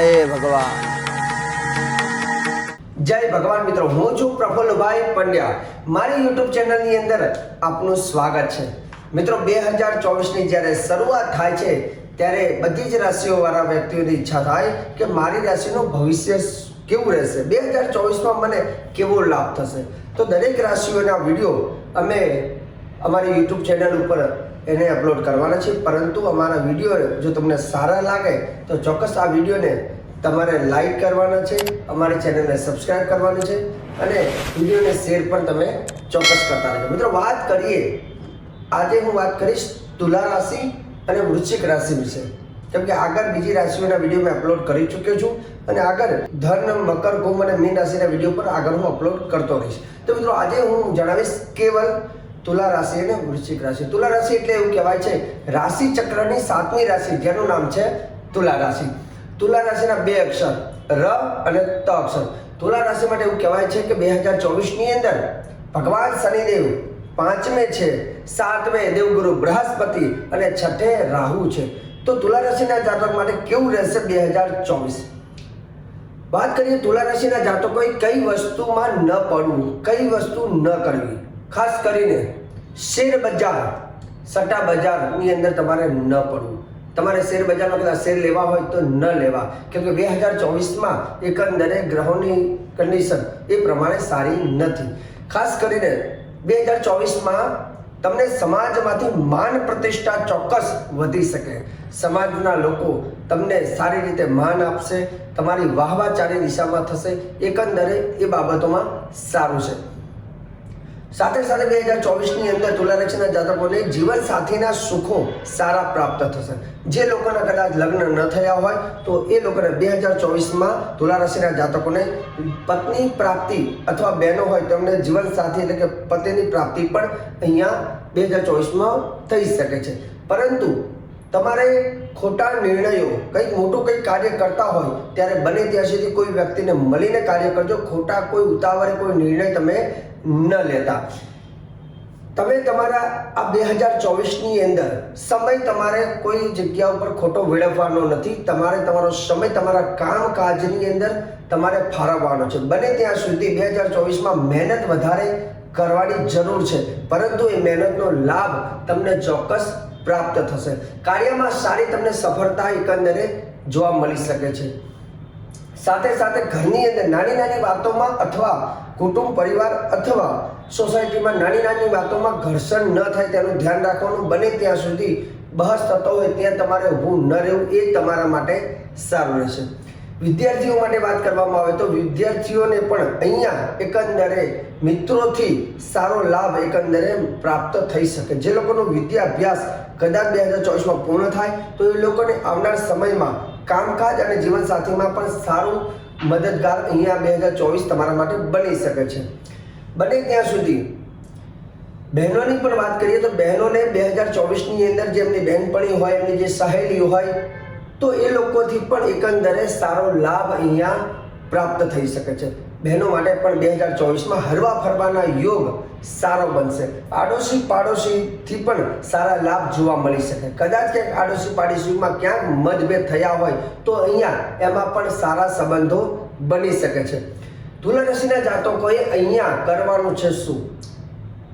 જય ભગવાન. જય ભગવાન મિત્રો, હું છું પ્રફુલ્લભાઈ પંડ્યા. મારી યુટ્યુબ ચેનલની અંદર આપનું સ્વાગત છે. મિત્રો, બે હજાર ચોવીસની જ્યારે શરૂઆત થાય છે, ત્યારે બધી જ રાશિઓવાળા વ્યક્તિઓની ઈચ્છા થાય કે મારી રાશિનું ભવિષ્ય કેવું રહેશે. બે હજાર ચોવીસમાં મને કેવો લાભ થશે? તો દરેક રાશિઓના વીડિયો અમે અમારી યુટ્યુબ ચેનલ ઉપર એને અપલોડ કરવાના છે. પરંતુ અમારા વીડિયો જો તમને સારા લાગે, તો ચોક્કસ આ વિડીયોને તમારે લાઈક કરવાના છે, અમારી ચેનલને સબસ્ક્રાઇબ કરવાની છે અને વિડીયોને શેર પણ તમે ચોક્કસ કરતા રહેજો. મિત્રો, વાત કરીએ. આજે હું વાત કરીશ તુલા રાશિ અને વૃશ્ચિક રાશિ વિશે. કેમ કે આગળ બીજી રાશિઓના વીડિયો મેં અપલોડ કરી ચૂક્યો છું અને આગળ ધન, મકર, કુંભ અને મીન રાશિના વીડિયો પર આગળ હું અપલોડ કરતો રહીશ. તો મિત્રો, આજે હું જણાવીશ કેવલ તુલા રાશિ અને વૃશ્ચિક રાશિ. તુલા રાશિ એટલે એવું કહેવાય છે રાશિ ચક્રની સાતમી રાશિ, જેનું નામ છે તુલા રાશિ. તુલા રાશિના બે અક્ષર, ર અને ત અક્ષર. તુલા રાશિ માટે એવું કહેવાય છે કે બે હજાર ચોવીસની અંદર ભગવાન શનિદેવ પાંચમે છે, સાતમે દેવગુરુ બૃહસ્પતિ અને છઠ્ઠે રાહુ છે. તો તુલા રાશિના જાતક માટે કેવું રહેશે બે હજાર ચોવીસ વાત કરીએ તુલા રાશિના જાતકોએ કઈ વસ્તુમાં ન પડવું, કઈ વસ્તુ ન કરવી. ખાસ કરીને શેર બજાર, સટ્ટા બજારની અંદર તમારે ન પડવું. તમારે શેર બજારમાં કદાચ શેર લેવા હોય તો ન લેવા. કેમ કે બે હજાર ચોવીસમાં એકંદરે ગ્રહોની કન્ડિશન એ પ્રમાણે સારી નથી. ખાસ કરીને બે હજાર ચોવીસમાં તમને સમાજમાંથી માન પ્રતિષ્ઠા ચોક્કસ વધી શકે. સમાજના લોકો તમને સારી રીતે માન આપશે, તમારી વાહવાચારી દિશામાં થશે, એકંદરે એ બાબતોમાં સારું છે. સાથે સાથે બે હજાર ચોવીસની અંદર તુલા જાતકોને જીવન સાથીના સુખો સારા પ્રાપ્ત થશે. જે લોકોના કદાચ લગ્ન ન થયા હોય, તો એ લોકોને બે હજાર ચોવીસમાં તુલા જાતકોને પત્ની પ્રાપ્તિ અથવા બહેનો હોય તેમને જીવન સાથી એટલે કે પતિની પ્રાપ્તિ પણ અહીંયા બે હજાર ચોવીસમાં થઈ શકે છે. પરંતુ તમારે ખોટા નિર્ણયો, કંઈક મોટું કંઈક કાર્ય કરતા હોય, ત્યારે બને ત્યાં સુધી કોઈ વ્યક્તિને મળીને કાર્ય કરજો. ખોટા કોઈ ઉતાવળે કોઈ નિર્ણય તમે ન લેતા. તમે તમારા આ બે હજાર ચોવીસની અંદર સમય તમારે કોઈ જગ્યા ઉપર ખોટો વેડફવાનો નથી. તમારે તમારો સમય તમારા કામકાજની અંદર તમારે ફાળવવાનો છે. બને ત્યાં સુધી બે હજાર ચોવીસમાં મહેનત વધારે કરવાની જરૂર છે. પરંતુ એ મહેનતનો લાભ તમને ચોક્કસ પ્રાપ્ત થશે. કાર્યમાં સારી તમને સફળતા, એકંદરે જોવા મળી શકે છે. સાથે સાથે ઘરની અંદર નાની નાની વાતોમાં અથવા કુટુંબ પરિવાર અથવા સોસાયટીમાં નાની નાની વાતોમાં ઘર્ષણ ન થાય તેનું ધ્યાન રાખવાનું બને ત્યાં સુધી બહસ થતો હોય ત્યાં તમારે ઊભું ન રહેવું એ તમારા માટે સારું રહેશે. વિદ્યાર્થીઓ માટે વાત કરવામાં આવે તો વિદ્યાર્થીઓને પણ અહીંયા એકંદરે મિત્રોથી સારો લાભ એકંદરે પ્રાપ્ત થઈ શકે. જે લોકોનો વિદ્યાભ્યાસ કદાચ બે હજાર ચોવીસમાં પૂર્ણ થાય તો એ લોકોને આવનાર સમયમાં કામકાજ અને જીવનસાથીમાં પણ સારું મદદગાર અહીંયા બે હજાર ચોવીસ તમારા માટે બની શકે છે. બને ત્યાં સુધી. બહેનોની પણ વાત કરીએ તો બહેનોને બે હજાર ચોવીસની અંદર જેમની બહેનપણી હોય, એમની જે સહેલી હોય, તો એ લોકોથી પણ એકંદરે સારો લાભ અહીંયા પ્રાપ્ત થઈ શકે છે. બહેનો માટે પણ બે હજાર ચોવીસમાં હરવા ફરવાના યોગ સારો બનશે. આડોશી પાડોશીથી પણ સારા લાભ જોવા મળી શકે. કદાચ ક્યાંક આડોશી પાડોશીમાં ક્યાંક મતભેદ થયા હોય, તો અહીંયા એમાં પણ સારા સંબંધો બની શકે છે. તુલા રાશિના જાતકોએ અહીંયા કરવાનું છે શું?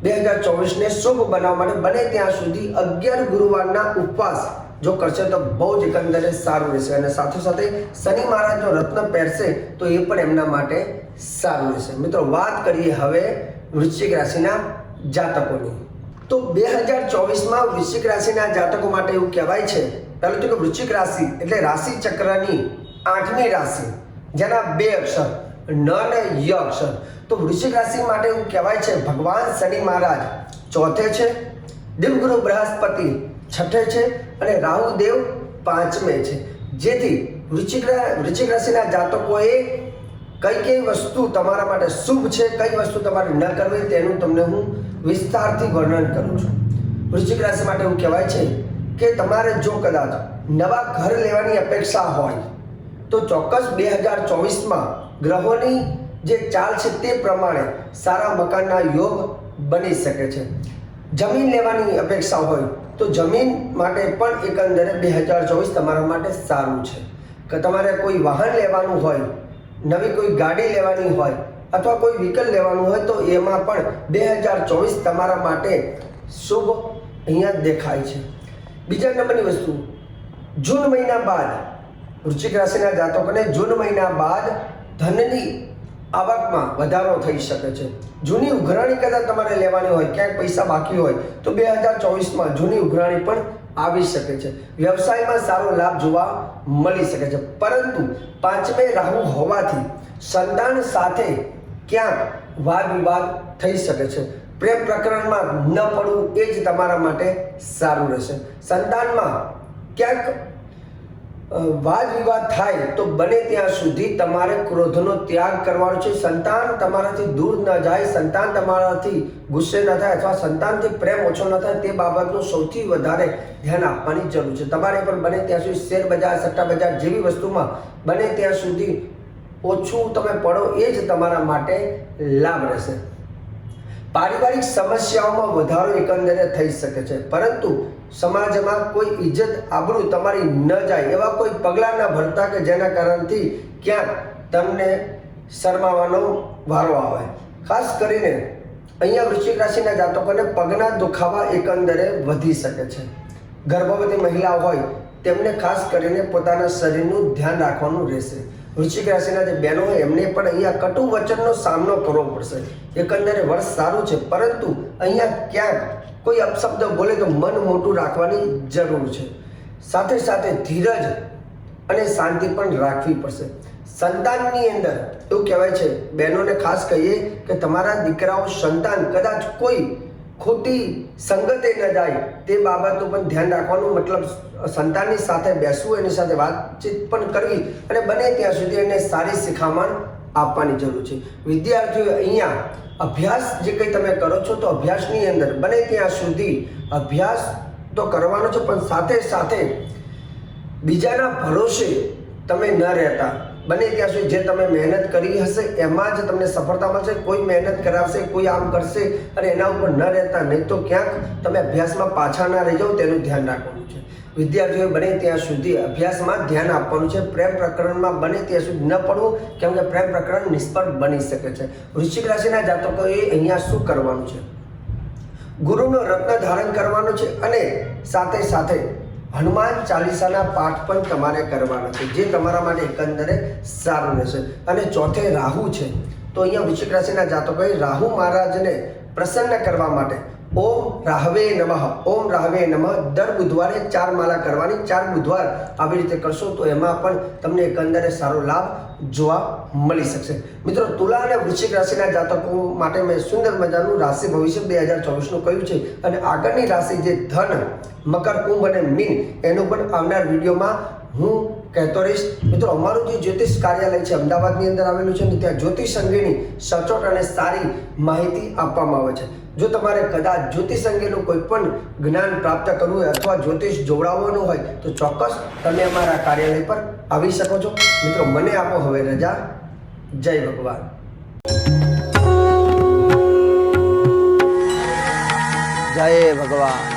બે હજાર ચોવીસને શુભ બનાવવા માટે બને ત્યાં સુધી અગિયાર ગુરુવારના ઉપવાસ જો કરશે તો બહુ જ એકંદરે સારું રહેશે અને સાથે સાથે શનિ મહારાજનો રત્ન પહેરશે તો એ પણ એમના માટે સારું રહેશે. મિત્રો, વાત કરીએ હવે વૃશ્ચિક રાશિના જાતકોની. તો બે હજાર ચોવીસમાં વૃશ્ચિક રાશિના જાતકો માટે એવું કહેવાય છે, પહેલું તો કે વૃશ્ચિક રાશિ એટલે રાશિ ચક્રની આઠમી રાશિ, જેના બે અક્ષર, ન ને ય અક્ષર. તો વૃશ્ચિક રાશિ માટે એવું કહેવાય છે, ભગવાન શનિ મહારાજ ચોથે છે દેવગુરુ બૃહસ્પતિ છઠ્ઠે છે અને રાહુ દેવ પાંચમે છે. જેથી વૃશ્ચિક વૃશ્ચિક રાશિના જાતકોએ કઈ કઈ વસ્તુ તમારા માટે શુભ છે, કઈ વસ્તુ તમારે ન કરવી તેનું તમને હું વિસ્તારથી વર્ણન કરું છું. વૃશ્ચિક રાશિ માટે એવું કહેવાય છે કે તમારે જો કદાચ નવા ઘર લેવાની અપેક્ષા હોય, તો ચોક્કસ બે હજાર ચોવીસમાં ગ્રહોની જે ચાલ છે તે પ્રમાણે સારા મકાનના યોગ બની શકે છે. જમીન લેવાની અપેક્ષા હોય તો જમીન માટે પણ એકંદરે બે હજાર ચોવીસ તમારા માટે સારું છે. કે તમારે કોઈ વાહન લેવાનું હોય, નવી કોઈ ગાડી લેવાની હોય અથવા કોઈ વ્હીકલ લેવાનું હોય તો એમાં પણ બે હજાર ચોવીસ તમારા માટે શુભ અહીંયા દેખાય છે. બીજા નંબરની વસ્તુ, જૂન મહિના બાદ વૃશ્ચિક રાશિના જાતકોને જૂન મહિના બાદ ધનની આવકમાં વધારો થઈ શકે છે. જૂની ઉઘરાણી કદાચ તમારે લેવાની હોય, ક્યાંક પૈસા બાકી હોય, તો બે હજાર ચોવીસમાં જૂની ઉઘરાણી પણ આવી શકે છે. વ્યવસાયમાં સારો લાભ જોવા મળી શકે છે. પરંતુ પાંચમે રાહુ હોવાથી સંતાન સાથે ક્યાંક વાદ વિવાદ થઈ શકે છે. પ્રેમ પ્રકરણમાં ન પડવું એ જ તમારા માટે સારું રહેશે. સંતાનમાં ક્યાંક વાદ વિવાદ થાય તો બને ત્યાં સુધી તમારે ક્રોધનો ત્યાગ કરવાનો છે. સંતાન તમારાથી દૂર ન જાય. સંતાન તમારાથી ગુસ્સે ન થાય અથવા સંતાનથી પ્રેમ ઓછો ન થાય તે બાબતનું સૌથી વધારે ધ્યાન આપવાની જરૂર છે. તમારે પણ બને ત્યાં સુધી શેર બજાર, સટ્ટા બજાર જેવી વસ્તુમાં બને ત્યાં સુધી ઓછું તમે પડો એ જ તમારા માટે લાભ રહેશે. પારિવારિક સમસ્યાઓમાં વધારો એકંદરે થઈ શકે છે. પરંતુ સમાજમાં કોઈ ઇજ્જત આબરૂ તમારી ન જાય એવા કોઈ પગલાં ન ભરતા કે જેના કારણથી ક્યાંક તમને શરમાવાનો વારો આવે. ખાસ કરીને અહીંયા વૃશ્ચિક રાશિના જાતકોને પગના દુખાવા એકંદરે વધી શકે છે. ગર્ભવતી મહિલા હોય તેમને ખાસ કરીને પોતાના શરીરનું ધ્યાન રાખવાનું રહેશે. વૃશ્ચિક રાશિના જે બહેનો એમને પણ અહીંયા કટુ વચનનો સામનો કરવો પડશે. એકંદરે વર્ષ સારું છે, પરંતુ અહીંયા ક્યાંક કોઈ અપશબ્દ બોલે તો મન મોટું રાખવાની જરૂર છે. સાથે સાથે ધીરજ અને શાંતિ પણ રાખવી પડશે. સંતાનની અંદર એવું કહેવાય છે, બહેનોને ખાસ કહીએ કે તમારા દીકરાઓ સંતાન કદાચ કોઈ ખોટી સંગતે ન જાય તે બાબતો પણ ધ્યાન રાખવાનું મતલબ સંતાનની સાથે બેસવું, એની સાથે વાતચીત પણ કરવી અને બને ત્યાં સુધી એને સારી શિખામણ આપવાની જરૂર છે. વિદ્યાર્થીઓ, અહીંયા અભ્યાસ જે કંઈ તમે કરો છો તો અભ્યાસની અંદર બને ત્યાં સુધી અભ્યાસ તો કરવાનો છે, પણ સાથે સાથે બીજાના ભરોસે તમે ન રહેતા. બને ત્યાં સુધી જે તમે મહેનત કરી હશે, એમાં જ તમને સફળતા મળશે. કોઈ મહેનત કરાવશે, કોઈ આમ કરશે અને એના ઉપર ન રહેતા, નહીં તો ક્યાંક તમે અભ્યાસમાં પાછા ના રહી જાઓ, તેનું ધ્યાન રાખવાનું છે. વિદ્યાર્થીઓએ બને ત્યાં સુધી અભ્યાસમાં ધ્યાન આપવાનું છે. પ્રેમ પ્રકરણમાં બને ત્યાં સુધી ન પડવું, કેમ કે પ્રેમ પ્રકરણ નિષ્ફળ બની શકે છે. વૃશ્ચિક રાશિના જાતકોએ અહીંયા શું કરવાનું છે? ગુરુનો રત્ન ધારણ કરવાનો છે અને સાથે સાથે હનુમાન ચાલીસાના પાઠ પણ તમારે કરવાના છે, જે તમારા માટે એકંદરે સારું રહેશે. અને ચોથે રાહુ છે, તો અહીંયા વૃશ્ચિક રાશિના જાતકોએ રાહુ મહારાજને પ્રસન્ન કરવા માટે ઓમ રાહવે નમઃ. ઓમ રાહવે નમઃ. દર બુધવારે ચાર માળા કરવાની ચાર બુધવાર આવી રીતે કરશો તો એમાં પણ તમને એકંદરે સારો લાભ જોવા મળી શકશે. મિત્રો, તુલા અને વૃશ્ચિક રાશિના જાતકો માટે મેં સુંદર મજાનું રાશિ ભવિષ્ય બે હજાર ચોવીસનું કહ્યું છે. અને આગળની રાશિ જે ધન, મકર, કુંભ અને મીન, એનું પણ આવનાર વિડીયોમાં હું કહેતો રહીશ. મિત્રો, અમારું જે જ્યોતિષ કાર્યાલય છે અમદાવાદની અંદર આવેલું છે ને ત્યાં જ્યોતિષ અંગેની સચોટ અને સારી માહિતી આપવામાં આવે છે. જો તમારે કદાચ જ્યોતિષ અંગેનું કોઈ પણ જ્ઞાન પ્રાપ્ત કરવું હોય અથવા જ્યોતિષ જોડાવવાનું હોય, તો ચોક્કસ તમે અમારા કાર્યાલય પર આવી શકો છો. મિત્રો, મને આપો હવે રજા. જય ભગવાન. જય ભગવાન.